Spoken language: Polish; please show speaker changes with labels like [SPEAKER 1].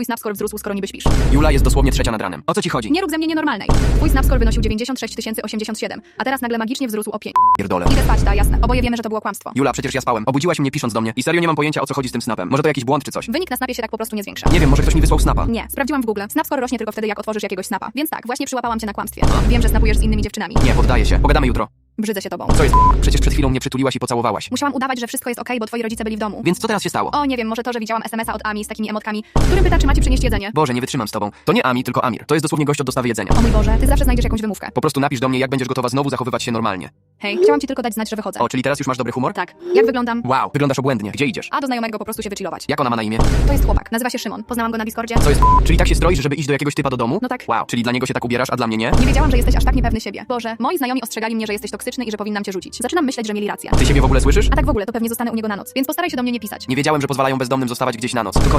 [SPEAKER 1] twój snapscore wzrósł, skoro niby śpisz?
[SPEAKER 2] Jula jest dosłownie trzecia nad ranem. O co ci chodzi?
[SPEAKER 1] Nie rób ze mnie nienormalnej. Twój snapscore wynosił 96 087, a teraz nagle magicznie wzrósł o 5.
[SPEAKER 2] Pierdolę.
[SPEAKER 1] Idę spać, ta, jasne. Oboje wiemy, że to było kłamstwo.
[SPEAKER 2] Jula, przecież ja spałem. Obudziłaś mnie pisząc do mnie i serio nie mam pojęcia o co chodzi z tym snapem. Może to jakiś błąd czy coś.
[SPEAKER 1] Wynik na snapie się tak po prostu nie zwiększa.
[SPEAKER 2] Nie wiem, może ktoś mi wysłał snapa.
[SPEAKER 1] Nie, sprawdziłam w Google. Snapscore rośnie tylko wtedy, jak otworzysz jakiegoś snapa. Więc tak, właśnie przyłapałam cię na kłamstwie. Wiem, że snapujesz z innymi dziewczynami.
[SPEAKER 2] Nie, poddaję się. Pogadamy jutro.
[SPEAKER 1] Brzydzę się tobą.
[SPEAKER 2] Co jest? Przecież przed chwilą mnie przytuliłaś i pocałowałaś.
[SPEAKER 1] Musiałam udawać, że wszystko jest okej, bo twoi rodzice byli w domu.
[SPEAKER 2] Więc co teraz się stało?
[SPEAKER 1] O, nie wiem, może to, że widziałam SMS-a od Ami z takimi emotkami, w którym pyta, czy macie przynieść jedzenie.
[SPEAKER 2] Boże, nie wytrzymam z tobą. To nie Ami, tylko Amir. To jest dosłownie gość od dostawy jedzenia.
[SPEAKER 1] O mój Boże, ty zawsze znajdziesz jakąś wymówkę.
[SPEAKER 2] Po prostu napisz do mnie, jak będziesz gotowa znowu zachowywać się normalnie.
[SPEAKER 1] Hej, chciałam ci tylko dać znać, że wychodzę.
[SPEAKER 2] O, czyli teraz już masz dobry humor?
[SPEAKER 1] Tak. Jak wyglądam?
[SPEAKER 2] Wow, wyglądasz obłędnie. Gdzie idziesz?
[SPEAKER 1] A do znajomego po prostu się wychillować.
[SPEAKER 2] Jak ona ma na imię?
[SPEAKER 1] To jest chłopak. Nazywa się Szymon. Poznałam go na Discordzie.
[SPEAKER 2] Co jest? Czyli tak się stroisz, żeby iść do jakiegoś typa do domu?
[SPEAKER 1] No tak.
[SPEAKER 2] Wow, czyli dla niego się tak ubierasz, a dla mnie nie?
[SPEAKER 1] Nie wiedziałam, że jesteś aż tak niepewny siebie. Boże, moi znajomi ostrzegali mnie, że jesteś toksyczny i że powinnam cię rzucić. Zaczynam myśleć, że mieli rację.
[SPEAKER 2] Ty siebie w ogóle słyszysz?
[SPEAKER 1] A tak w ogóle, to pewnie zostanę u niego na noc, więc postaraj się do mnie nie pisać.
[SPEAKER 2] Nie wiedziałem, że pozwalają bezdomnym zostawać gdzieś na noc. To koniec.